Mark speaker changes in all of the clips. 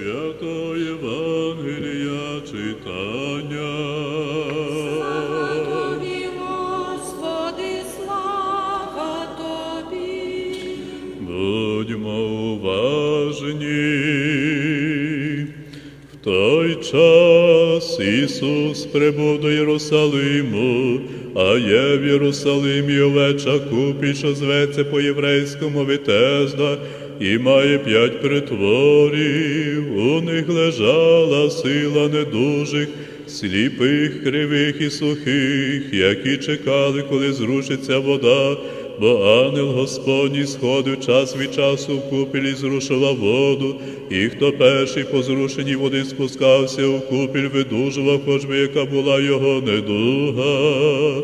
Speaker 1: Свято Євангелія читання.
Speaker 2: Тобі, Господи, слава Тобі.
Speaker 1: Будьмо уважні. В той час Ісус прибув до Єрусалиму, а є в Єрусалимі овеча купі, що зветься по-єврейському Витезда, і має п'ять притворів. У них лежала сила недужих, сліпих, кривих і сухих, які чекали, коли зрушиться вода. Бо ангел Господній сходив час від часу в купіль і зрушував воду, і хто перший по зрушенні води спускався у купіль, видужував, хоч би яка була його недуга.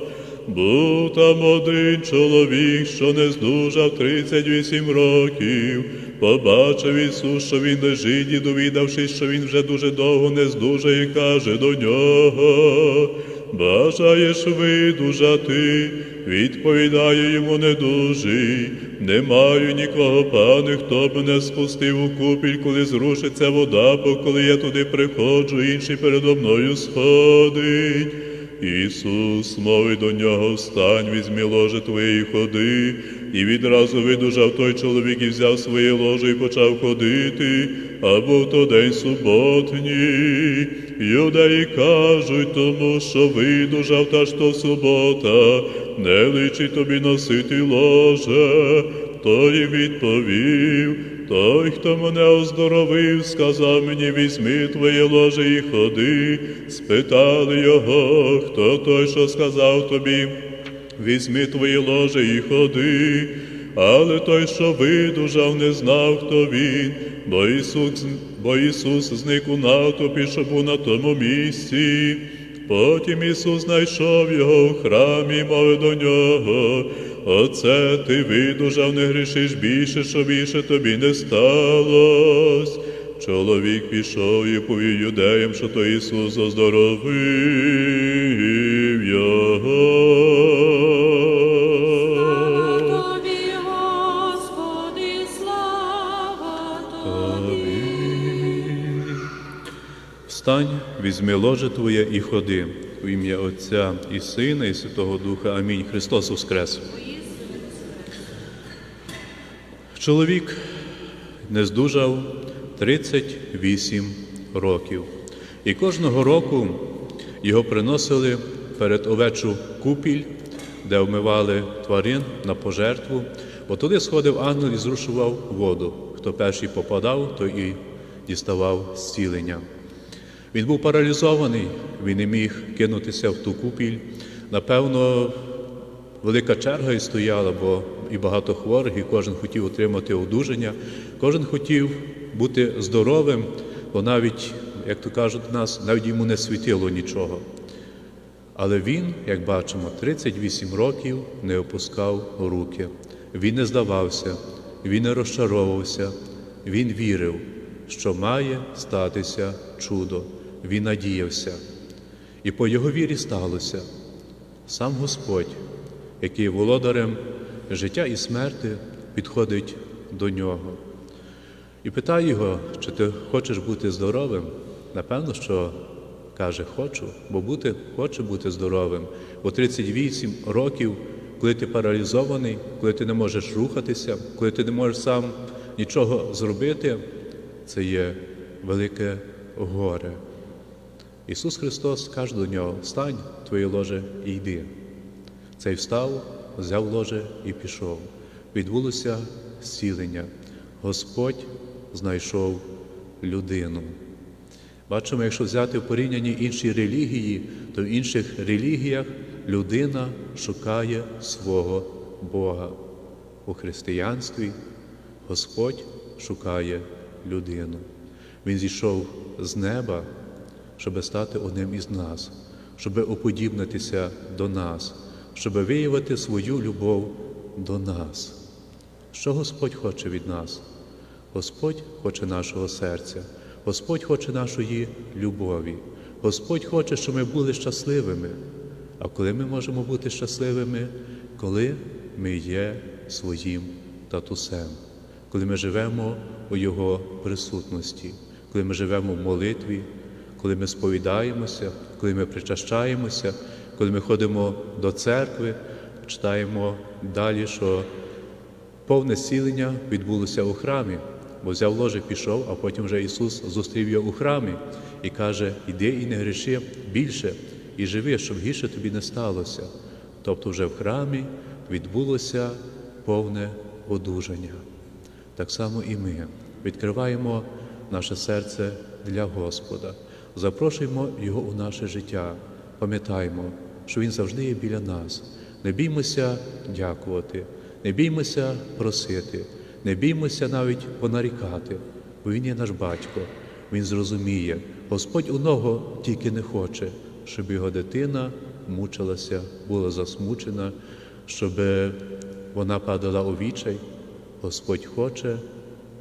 Speaker 1: Був там один чоловік, що не здужав 38 років. Побачив Ісус, що він лежить, і довідавшись, що він вже дуже довго не здужає, каже до нього. Бажаєш видужати, відповідає йому недужий. Не маю нікого, пане, хто б не спустив у купіль, коли зрушиться вода, бо коли я туди приходжу, інший передо мною сходить. Ісус мовить до нього, встань, візьми ложе твоє і ходи, і відразу видужав той чоловік і взяв своє ложе і почав ходити, а був то день суботній. Юдеї кажуть тому, що видужав та ж то субота, не личить тобі носити ложе. Той відповів, той, хто мене оздоровив, сказав мені, візьми твоє ложе і ходи. Спитали його, хто той, що сказав тобі, візьми твоє ложе і ходи. Але той, що видужав, не знав, хто він, бо Ісус, бо Ісус зник у натовпі, що був на тому місці. Потім Ісус знайшов його в храмі, мовив до нього. Оце ти видужав, не грішиш більше, що більше тобі не сталось. Чоловік пішов і повів юдеям, що то Ісус оздоровив його. Встань, візьми ложе Твоє і ходи. У ім'я Отця і Сина, і Святого Духа. Амінь. Христос Воскрес. Чоловік не здужав 38 років. І кожного року його приносили перед овечу купіль, де вмивали тварин на пожертву. От туди сходив ангел і зрушував воду. Хто перший попадав, той і діставав зцілення. Він був паралізований, він не міг кинутися в ту купіль. Напевно, велика черга і стояла, бо і багато хворих, і кожен хотів отримати одужання, кожен хотів бути здоровим, бо навіть, як то кажуть нас, навіть йому не світило нічого. Але він, як бачимо, 38 років не опускав руки. Він не здавався, він не розчаровувався, він вірив, що має статися чудо. Він надіявся. І по його вірі сталося. Сам Господь, який володарем життя і смерти, підходить до нього і питає його, чи ти хочеш бути здоровим. Напевно, що каже, хочу, бо бути, хоче бути здоровим. Бо 38 років, коли ти паралізований, коли ти не можеш рухатися, коли ти не можеш сам нічого зробити, це є велике горе. Ісус Христос каже до нього: Встань, твоє ложе і йди. Цей встав, взяв ложе і пішов. Відбулося зцілення. Господь знайшов людину. Бачимо, якщо взяти в порівнянні інші релігії, то в інших релігіях людина шукає свого Бога. У християнстві Господь шукає людину. Він зійшов з неба, щоб стати одним із нас, щоб уподібнитися до нас, щоб виявити свою любов до нас. Що Господь хоче від нас? Господь хоче нашого серця, Господь хоче нашої любові. Господь хоче, щоб ми були щасливими. А коли ми можемо бути щасливими, коли ми є своїм татусем, коли ми живемо у Його присутності, коли ми живемо в молитві, коли ми сповідаємося, коли ми причащаємося, коли ми ходимо до церкви, читаємо далі, що повне зцілення відбулося у храмі, бо взяв ложе, пішов, а потім вже Ісус зустрів його у храмі і каже: Іди і не гріши більше, і живи, щоб гірше тобі не сталося. Тобто вже в храмі відбулося повне одужання. Так само і ми відкриваємо наше серце для Господа, запрошуємо Його у наше життя, пам'ятаємо, що Він завжди є біля нас. Не біймося дякувати, не біймося просити, не біймося навіть понарікати, бо Він є наш батько, Він зрозуміє. Господь одного тільки не хоче, щоб його дитина мучилася, була засмучена, щоб вона падала у вічай. Господь хоче,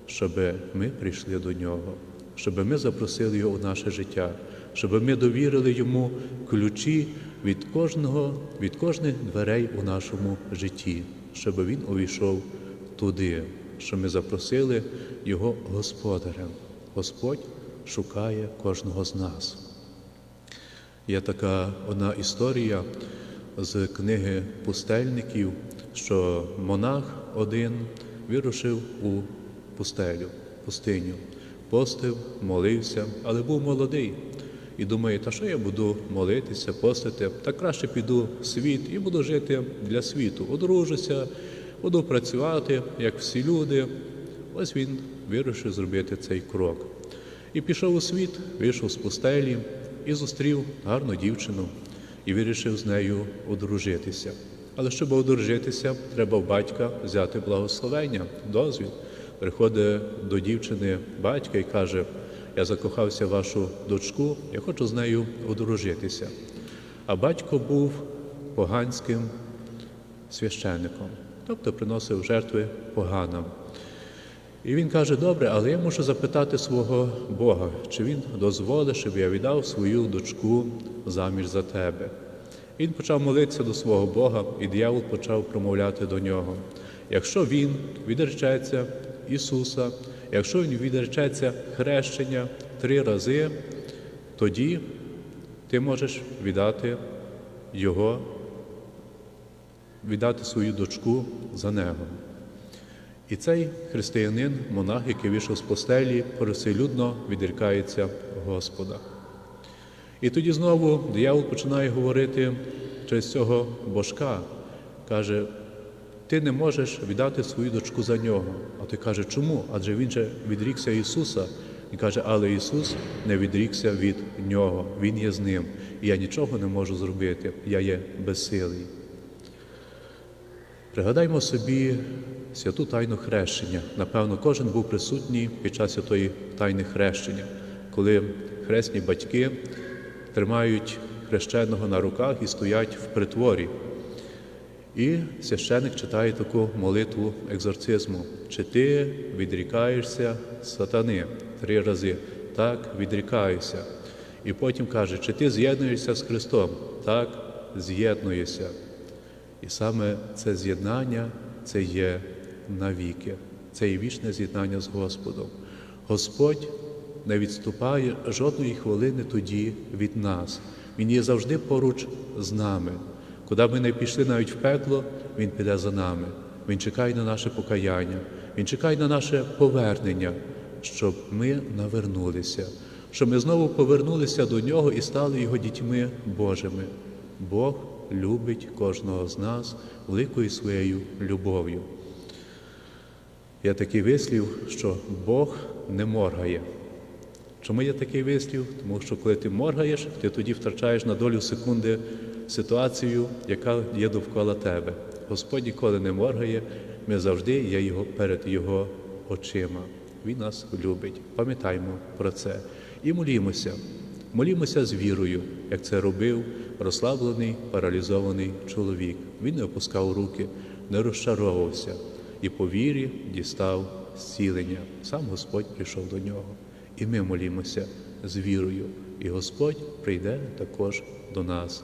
Speaker 1: щоб ми прийшли до нього, щоб ми запросили його у наше життя, щоб ми довірили йому ключі від кожного, від кожних дверей у нашому житті, щоб він увійшов туди, щоб ми запросили його господарем. Господь шукає кожного з нас. Є така одна історія з книги пустельників, що монах один вирушив у пустелю, пустиню, постив, молився, але був молодий. І думає, та що я буду молитися, постити, та краще піду в світ і буду жити для світу. Одружуся, буду працювати, як всі люди. Ось він вирішив зробити цей крок. І пішов у світ, вийшов з пустелі і зустрів гарну дівчину і вирішив з нею одружитися. Але щоб одружитися, треба в батька взяти благословення, дозвіл. Приходить до дівчини батька і каже: Я закохався в вашу дочку, я хочу з нею одружитися. А батько був поганським священником, тобто приносив жертви поганам. І він каже: добре, але я мушу запитати свого Бога, чи він дозволить, щоб я віддав свою дочку заміж за тебе. Він почав молитися до свого Бога, і диявол почав промовляти до нього. Якщо він відречеться Ісуса, якщо він відречеться хрещення три рази, тоді ти можеш віддати Його, віддати свою дочку за нього. І цей християнин, монах, який вийшов з постелі, переселюдно відрікається Господа. І тоді знову диявол починає говорити через цього божка, каже, ти не можеш віддати свою дочку за нього. А ти каже, чому? Адже він же відрікся Ісуса. Він каже, але Ісус не відрікся від нього, Він є з ним. І я нічого не можу зробити, я є безсилий. Пригадаймо собі святу тайну хрещення. Напевно, кожен був присутній під час святої тайни хрещення, коли хресні батьки тримають хрещеного на руках і стоять в притворі. І священик читає таку молитву екзорцизму. Чи ти відрікаєшся сатани три рази? Так, відрікаюся. І потім каже, чи ти з'єднуєшся з Христом? Так, з'єднуєшся. І саме це з'єднання це є навіки, це є вічне з'єднання з Господом. Господь не відступає жодної хвилини тоді від нас. Він є завжди поруч з нами. Куди ми не пішли навіть в пекло, Він піде за нами. Він чекає на наше покаяння, Він чекає на наше повернення, щоб ми навернулися, щоб ми знову повернулися до Нього і стали Його дітьми Божими. Бог любить кожного з нас великою своєю любов'ю. Є такий вислів, що Бог не моргає. Чому є такий вислів? Тому що коли ти моргаєш, ти тоді втрачаєш на долю секунди ситуацію, яка є довкола тебе. Господь ніколи не моргає, ми завжди є його, перед Його очима. Він нас любить. Пам'ятаймо про це. І молімося. Молімося з вірою, як це робив розслаблений, паралізований чоловік. Він не опускав руки, не розчаровувався і по вірі дістав зцілення. Сам Господь прийшов до нього. І ми молімося з вірою, і Господь прийде також до нас.